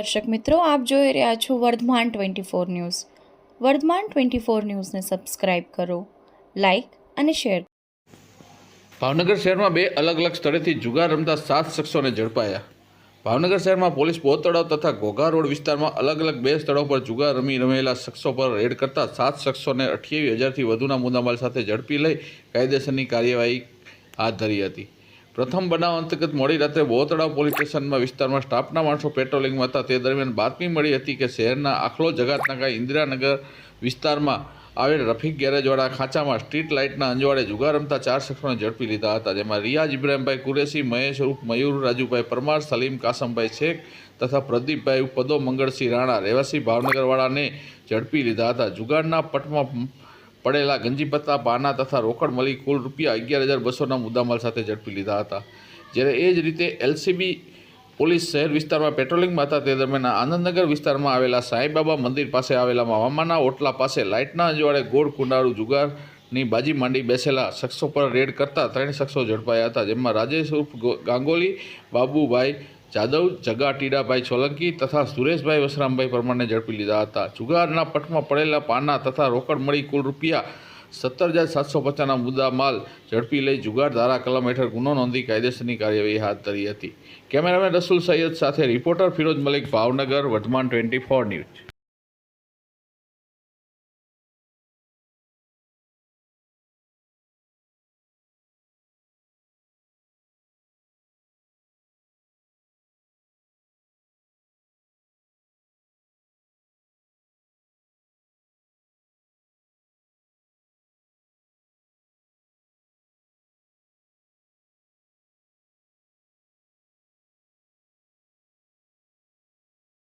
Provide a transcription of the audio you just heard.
દર્શક મિત્રો, આપ જોઈ રહ્યા છો Vardhman twenty four news. Vardhman twenty four ન્યૂઝને સબસ્ક્રાઇબ કરો, લાઇક અને શેર ભાવનગર શહેરમાં બે અલગ અલગ સ્થળેથી જુગાર રમતા સાત શખ્સોને ઝડપાયા. ભાવનગર શહેરમાં પોલીસ તળાવ તથા ઘોઘા રોડ વિસ્તારમાં અલગ અલગ બે સ્થળો પર જુગાર રમી રમેલા શખ્સો પર રેડ કરતા સાત શખ્સોને અઠ્યાવીસ હજારથી વધુના મુદ્દામાલ સાથે ઝડપી લઈ કાયદેસરની કાર્યવાહી હાથ ધરી હતી. પ્રથમ બનાવ અંતર્ગત મોડી રાત્રે બોતળાવ પોલીસ સ્ટેશનમાં વિસ્તારમાં સ્ટાફના માણસો પેટ્રોલિંગમાં હતા. તે દરમિયાન બાતમી મળી હતી કે શહેરના આખલો જગાતનાકા ઇન્દિરાનગર વિસ્તારમાં આવેલ રફીક ગેરેજવાળા ખાંચામાં સ્ટ્રીટ લાઇટના અંજવાડે જુગાર રમતા ચાર શખ્સોને ઝડપી લીધા હતા, જેમાં રિયાઝ ઇબ્રાહીમભાઈ કુરેશી, મહેશ ઉર્ફ, મયુર, રાજુભાઈ પરમાર, સલીમ કાસમભાઈ શેખ તથા પ્રદીપભાઈ પદો મંગળસિંહ રાણા, રહેવાસી ભાવનગરવાળાને ઝડપી લીધા હતા. જુગારના પટમાં પડેલા ગંજીપત્તા પાના તથા રોકડ મળી કુલ રૂપિયા અગિયાર હજાર બસોના મુદ્દામાલ સાથે ઝડપી લીધા હતા. જ્યારે એ જ રીતે એલસીબી પોલીસ શહેર વિસ્તારમાં પેટ્રોલિંગમાં હતા, તે દરમિયાન આનંદનગર વિસ્તારમાં આવેલા સાંઈબાબા મંદિર પાસે આવેલા મામાના ઓટલા પાસે લાઇટના અજવાળે ગોળ કુંડારું જુગારની બાજી માંડી બેસેલા શખ્સો પર રેડ કરતા ત્રણ શખ્સો ઝડપાયા હતા, જેમાં રાજેશ ઉર્ફ ગાંગોલી બાબુભાઈ જાદવ, જગા, ટીડાભાઈ સોલંકી તથા સુરેશભાઈ વસરામભાઈ પરમારને ઝડપી લીધા હતા. જુગારના પટમાં પડેલા પાના તથા રોકડ મળી કુલ રૂપિયા સત્તર હજાર સાતસો પચાસના મુદ્દા માલ ઝડપી લઈ જુગાર ધારા કલમ હેઠળ ગુનો નોંધી કાયદેસરની કાર્યવાહી હાથ ધરી હતી. કેમેરામેન રસુલ સૈયદ સાથે reporter Firoz Malik, Bhavnagar, Vardhman twenty four news.